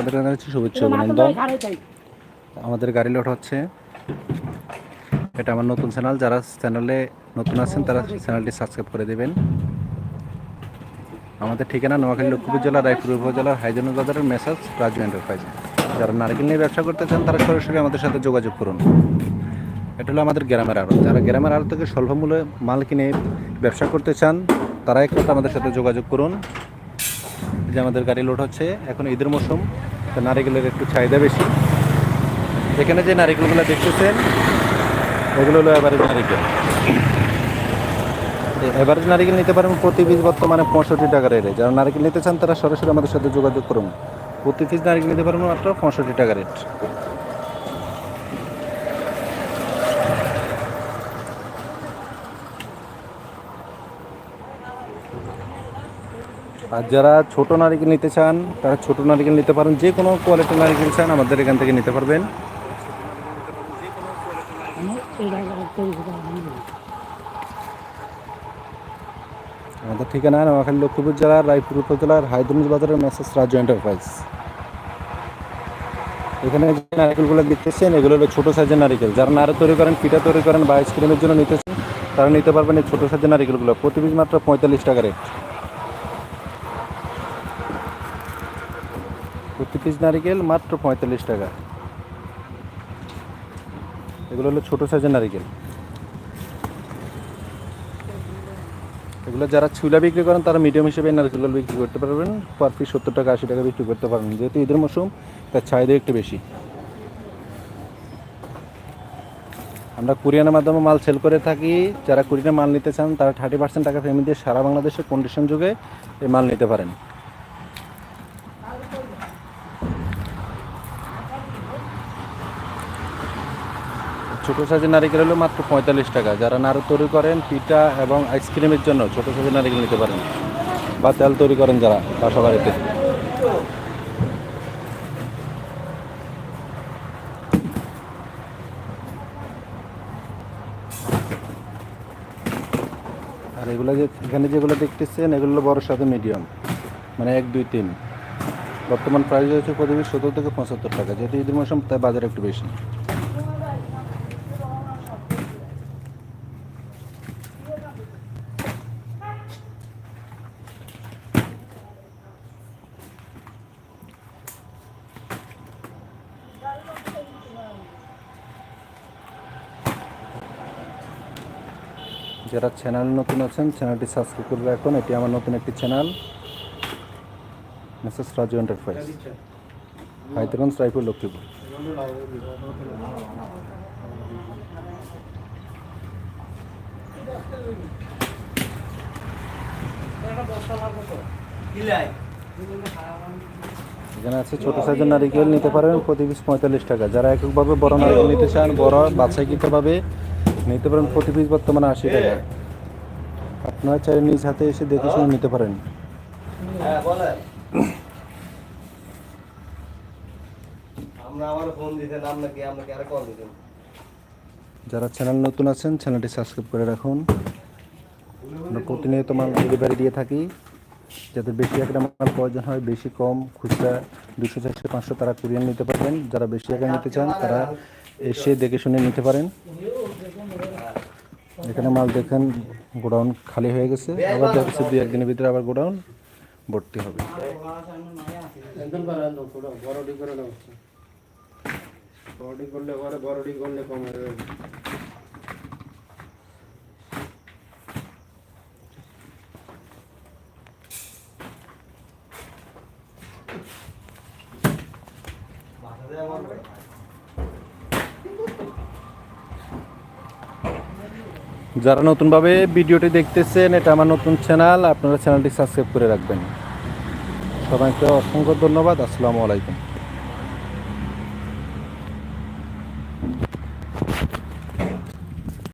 আপনাদের জানাচ্ছি শুভেচ্ছা অভিনন্দন। আমাদের গাড়ি লোড হচ্ছে। এটা আমার নতুন চ্যানেল যারা চ্যানেলে নতুন আছেন তারা চ্যানেলটি সাবস্ক্রাইব করে দেবেন। আমাদের ঠিকানা নোয়াখালী লক্ষ্মীপুর জেলা রায়পুর উপজেলার হাইজেনুল বাজারের মেসাজ রাজু এন্টারপ্রাইজ যারা নারকেল নিয়ে ব্যবসা করতে চান তারা সরাসরি আমাদের সাথে যোগাযোগ করুন। এটা হলো আমাদের গ্রামের আড়ত। যারা গ্রামের আড়ত থেকে স্বল্প মূল্যে মাল কিনে ব্যবসা করতে চান তারা একটু আমাদের সাথে যোগাযোগ করুন। যে আমাদের গাড়ি লোড হচ্ছে এখন ঈদের মৌসুম। তো নারিকেলের একটু চাহিদা বেশি। এখানে যে নারিকেলগুলো দেখতেছেন, এগুলো হলো অ্যাভারেজ নারিকেল অ্যাভারেজ নারিকেল নিতে পারেন প্রতি পিস বর্তমানে পঁয়ষট্টি টাকা রেটে যারা নারিকেল নিতে চান, তারা সরাসরি আমাদের সাথে যোগাযোগ করুন। প্রতি পিস নারিকেল নিতে পারবেন মাত্র পঁয়ষট্টি টাকা রেট আর যারা ছোট নারিকেল নিতে চান, তারা ছোট নারিকেল নিতে পারেন, যে কোনো কোয়ালিটির নারিকেল চান, আমাদের এখান থেকে নিতে পারবেন। আমাদের ঠিকানা নোয়াখালী লক্ষ্মীপুর জেলার রায়পুর উপজেলার হায়দ্রঞ্জ বাজারের মেসেজ রাজু এন্টারপ্রাইজ এখানে যে নারিকেলগুলো দেখতেছেন এগুলো হলো ছোটো সাইজের নারিকেল যারা নাড়ু তৈরি করেন, পিঠা তৈরি করেন বা আইসক্রিমের জন্য নিতেছেন, তারা নিতে পারবেন এই ছোটো সাইজের নারিকেলগুলো প্রতি পিস মাত্র পঁয়তাল্লিশ টাকা রেট প্রতি পিস নারিকেল মাত্র পঁয়তাল্লিশ টাকা। এগুলো হলো ছোটো সাইজের নারিকেল। এগুলো যারা ছুলা বিক্রি করেন, তারা মিডিয়াম হিসেবে নারকেলগুলো বিক্রি করতে পারবেন। পার পিস সত্তর টাকা, আশি টাকা বিক্রি করতে পারবেন। যেহেতু ঈদের মৌসুম তার চাহিদা একটু বেশি। আমরা কুরিয়ানের মাধ্যমে মাল সেল করে থাকি। যারা কুরিয়ানে মাল নিতে চান, তারা থার্টি পার্সেন্ট টাকা ফেমি দিয়ে সারা বাংলাদেশের কন্ডিশন যুগে এই মাল নিতে পারেন। ছোটো সাইজের নারিকেল হলো মাত্র পঁয়তাল্লিশ টাকা। যারা নাড়ু তৈরি করেন, পিঠা এবং আইসক্রিমের জন্য ছোটো সাইজের নারিকেল নিতে পারেন। বা তেল তৈরি করেন যারা বাসা বাড়িতে আর এগুলো যে এখানে যেগুলো দেখতেছেন, এগুলো বড়োর সাথে মিডিয়াম মানে এক, দুই, তিন। বর্তমান প্রাইস হচ্ছে প্রতি পিস সত্তর থেকে পঁচাত্তর টাকা। যেহেতু ঈদের মৌসুম, তাই বাজার একটু বেশি। যারা চ্যানেল নতুন আছেন, চ্যানেলটি সাবস্ক্রাইব করে রাখুন। এটি আমার নতুন একটি channel message Raju enterprise Haidarganj Raipur, Lakshmipur. এখানে আছে ছোট সাইজের নারিকেল, নিতে পারেন প্রতি পিস পঁয়তাল্লিশ টাকা। যারা এককভাবে বড় নারিকেল নিতে চান, বড়, বাছাইকৃতভাবে নিতে পারেন প্রতি পিস বর্তমানে আশি টাকা। আপনারা চাইলে নিজ হাতে এসে দেখে শুনে নিতে পারেন। দিতেন যারা চ্যানেল নতুন আছেন চ্যানেলটি সাবস্ক্রাইব করে রাখুন। আমরা প্রতিনিয়ত মাল ডেলিভারি দিয়ে থাকি। যাদের বেশি একটা মাল প্রয়োজন হয় বেশি কম খুচরা দুশো চারশো পাঁচশো তারা কুরিয়ান নিতে পারবেন। যারা বেশি আগে নিতে চান তারা এসে দেখে শুনে নিতে পারেন। এখানে মাল দেখেন গোডাউন খালি হয়ে গেছে। আবার দেখছে দুই একদিনের ভিতরে আবার গোডাউন ভর্তি হবে। একদম করে একদম ছোট বড়ডি করে দাও বড়ডি করলে পরে বড়ডি করলে কম হবে যারা নতুনভাবে ভিডিওটি দেখতেছেন, এটা আমার নতুন চ্যানেল, আপনারা চ্যানেলটি সাবস্ক্রাইব করে রাখবেন। সবাইকে অসংখ্য ধন্যবাদ, আসসালামু আলাইকুম।